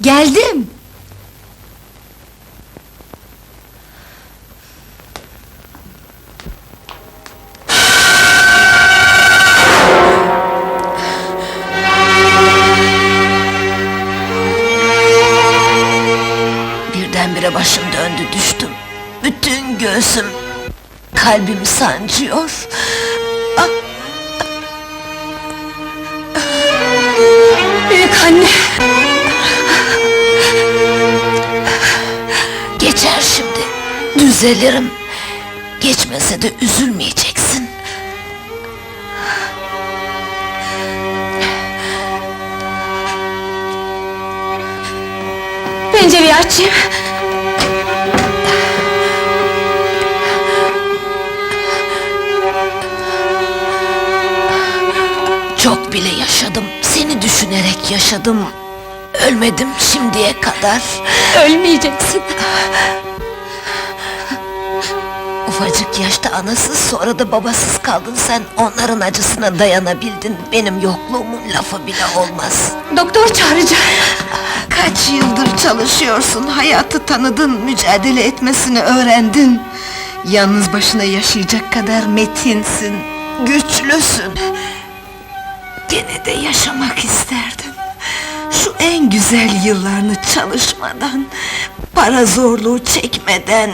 Geldim. Birdenbire başım döndü düştüm. Bütün göğsüm, kalbim sancıyor. Ah, Büyük anne. Düzelirim. Geçmese de üzülmeyeceksin. Pencereyi açayım. Çok bile yaşadım, seni düşünerek yaşadım. Ölmedim şimdiye kadar. Ölmeyeceksin. Ufacık yaşta anasız sonra da babasız kaldın sen. Onların acısına dayanabildin. Benim yokluğumun lafı bile olmaz. Doktor çağıracağım. Kaç yıldır çalışıyorsun, hayatı tanıdın, mücadele etmesini öğrendin. Yalnız başına yaşayacak kadar metinsin, güçlüsün. Gene de yaşamak isterdim. Şu en güzel yıllarını çalışmadan, para zorluğu çekmeden,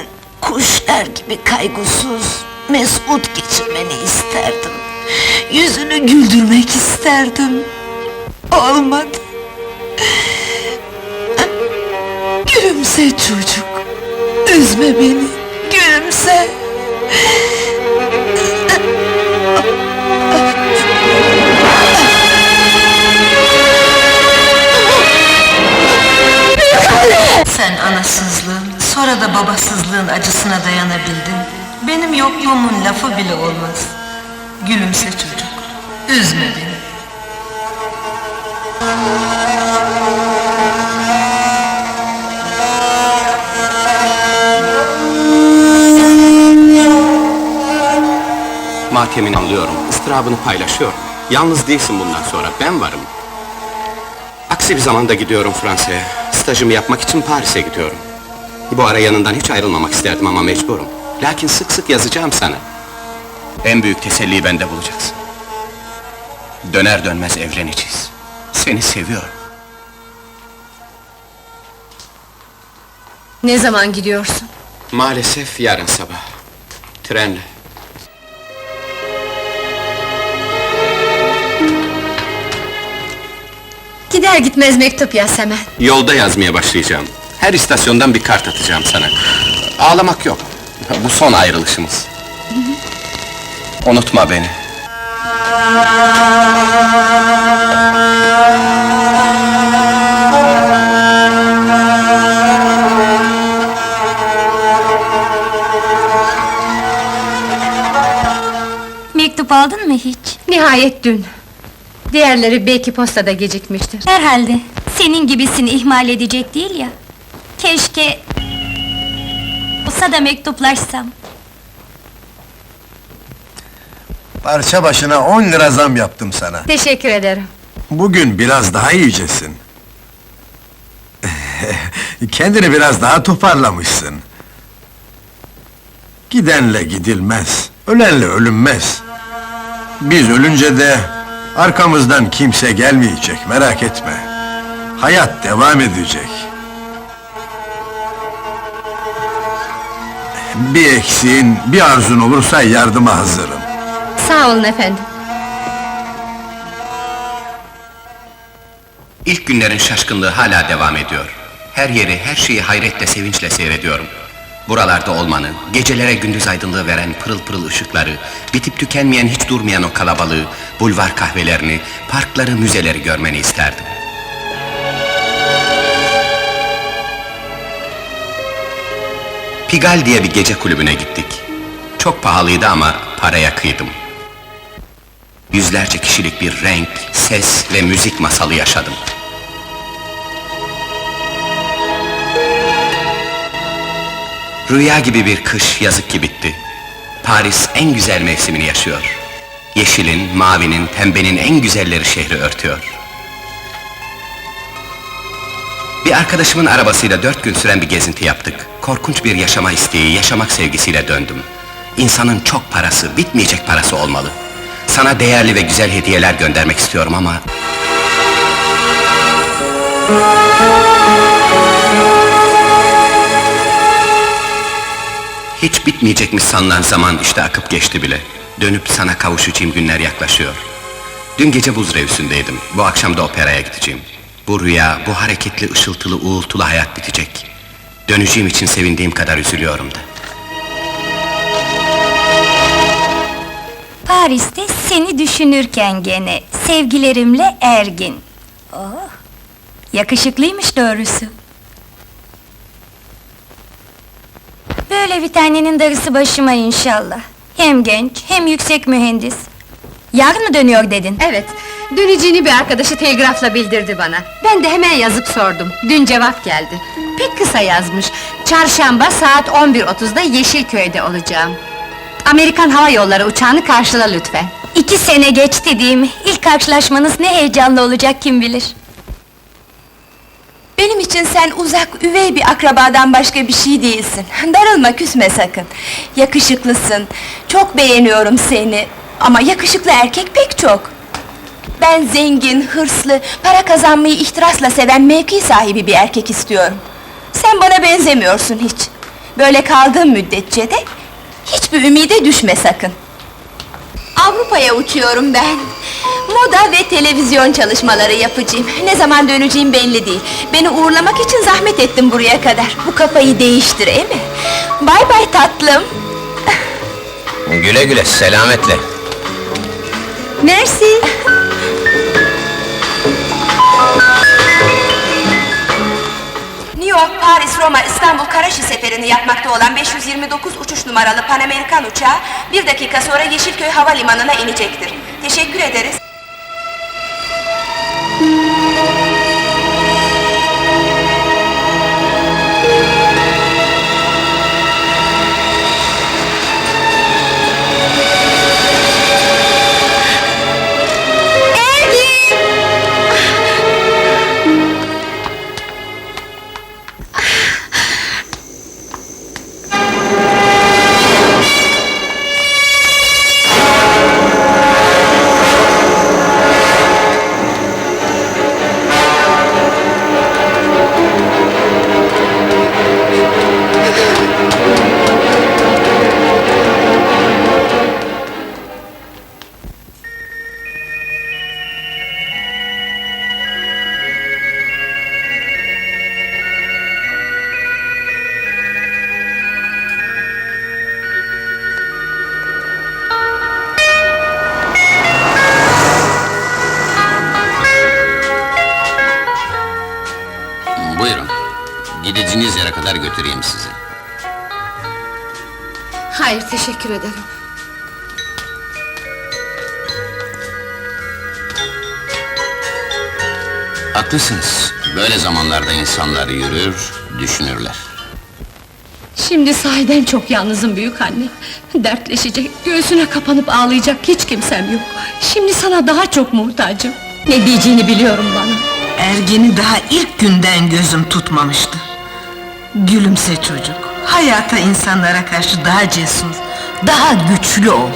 kuşlar gibi kaygısız, mesut geçirmeni isterdim. Yüzünü güldürmek isterdim. Olmadı. Gülümse çocuk, üzme beni, gülümse. Sen anasızlığın, sonra da babasızlığın acısına dayanabildin. Benim yokluğumun lafı bile olmaz. Gülümse çocuk, üzme beni. Matemini anlıyorum, ıstırabını paylaşıyorum. Yalnız değilsin bundan sonra, ben varım. Aksi bir zamanda gidiyorum Fransa'ya. Stajımı yapmak için Paris'e gidiyorum. Bu ara yanından hiç ayrılmamak isterdim ama mecburum. Lakin sık sık yazacağım sana. En büyük teselliyi bende bulacaksın. Döner dönmez evleneceğiz. Seni seviyorum. Ne zaman gidiyorsun? Maalesef yarın sabah. Trenle. Gider gitmez mektup yaz hemen. Yolda yazmaya başlayacağım. Her istasyondan bir kart atacağım sana. Ağlamak yok. Bu son ayrılışımız. Unutma beni. Mektup aldın mı hiç? Nihayet dün. Diğerleri belki postada gecikmiştir. Herhalde. Senin gibisini ihmal edecek değil ya. Keşke... Olsa da mektuplaşsam. Parça başına 10 lira zam yaptım sana. Teşekkür ederim. Bugün biraz daha iyicesin. Kendini biraz daha toparlamışsın. Gidenle gidilmez, ölenle ölünmez. Biz ölünce de arkamızdan kimse gelmeyecek, merak etme. Hayat devam edecek. Bir eksiğin, bir arzun olursa yardıma hazırım. Sağ olun efendim. İlk günlerin şaşkınlığı hala devam ediyor. Her yeri, her şeyi hayretle, sevinçle seyrediyorum. Buralarda olmanı, gecelere gündüz aydınlığı veren pırıl pırıl ışıkları, bitip tükenmeyen hiç durmayan o kalabalığı, bulvar kahvelerini, parkları, müzeleri görmeni isterdim. Pigal diye bir gece kulübüne gittik. Çok pahalıydı ama paraya kıydım. Yüzlerce kişilik bir renk, ses ve müzik masalı yaşadım. Rüya gibi bir kış yazık ki bitti. Paris en güzel mevsimini yaşıyor. Yeşilin, mavinin, pembenin en güzelleri şehri örtüyor. Bir arkadaşımın arabasıyla dört gün süren bir gezinti yaptık. Korkunç bir yaşama isteği, yaşamak sevgisiyle döndüm. İnsanın çok parası, bitmeyecek parası olmalı. Sana değerli ve güzel hediyeler göndermek istiyorum ama... Hiç bitmeyecekmiş sanılan zaman işte akıp geçti bile. Dönüp sana kavuşacağım günler yaklaşıyor. Dün gece buz revüsündeydim. Bu akşam da operaya gideceğim. Bu rüya, bu hareketli, ışıltılı, uğultulu hayat bitecek. Döneceğim için sevindiğim kadar üzülüyorum da. Paris'te seni düşünürken gene, sevgilerimle Ergin. Oh, yakışıklıymış doğrusu. Böyle bir tanenin darısı başıma inşallah. Hem genç, hem yüksek mühendis. Yarın mı dönüyor dedin? Evet, döneceğini bir arkadaşı telgrafla bildirdi bana. Ben de hemen yazıp sordum. Dün cevap geldi. Pek kısa yazmış. Çarşamba saat 11.30'da Yeşilköy'de olacağım. Amerikan Hava Yolları uçağını karşıla lütfen. İki sene geçti değil mi? İlk karşılaşmanız ne heyecanlı olacak kim bilir. Benim için sen uzak, üvey bir akrabadan başka bir şey değilsin. Darılma, küsme sakın. Yakışıklısın, çok beğeniyorum seni. Ama yakışıklı erkek pek çok. Ben zengin, hırslı, para kazanmayı ihtirasla seven mevki sahibi bir erkek istiyorum. Sen bana benzemiyorsun hiç. Böyle kaldığın müddetçe de hiçbir ümide düşme sakın. Avrupa'ya uçuyorum ben. Moda ve televizyon çalışmaları yapacağım. Ne zaman döneceğim belli değil. Beni uğurlamak için zahmet ettim buraya kadar. Bu kafayı değiştir, değil mi? Bay bay tatlım. Güle güle, selametle. Merci. Roma, İstanbul, Karaşi seferini yapmakta olan 529 uçuş numaralı Pan Amerikan uçağı bir dakika sonra Yeşilköy Havalimanı'na inecektir. Teşekkür ederiz. Kadar götüreyim sizi. Hayır, teşekkür ederim. Haklısınız. Böyle zamanlarda insanlar yürür, düşünürler. Şimdi sahiden çok yalnızım büyük anne. Dertleşecek, göğsüne kapanıp ağlayacak hiç kimsem yok. Şimdi sana daha çok muhtacım. Ne diyeceğini biliyorum bana. Ergeni daha ilk günden gözüm tutmamıştı. Gülümse çocuk. Hayata insanlara karşı daha cesur, daha güçlü ol.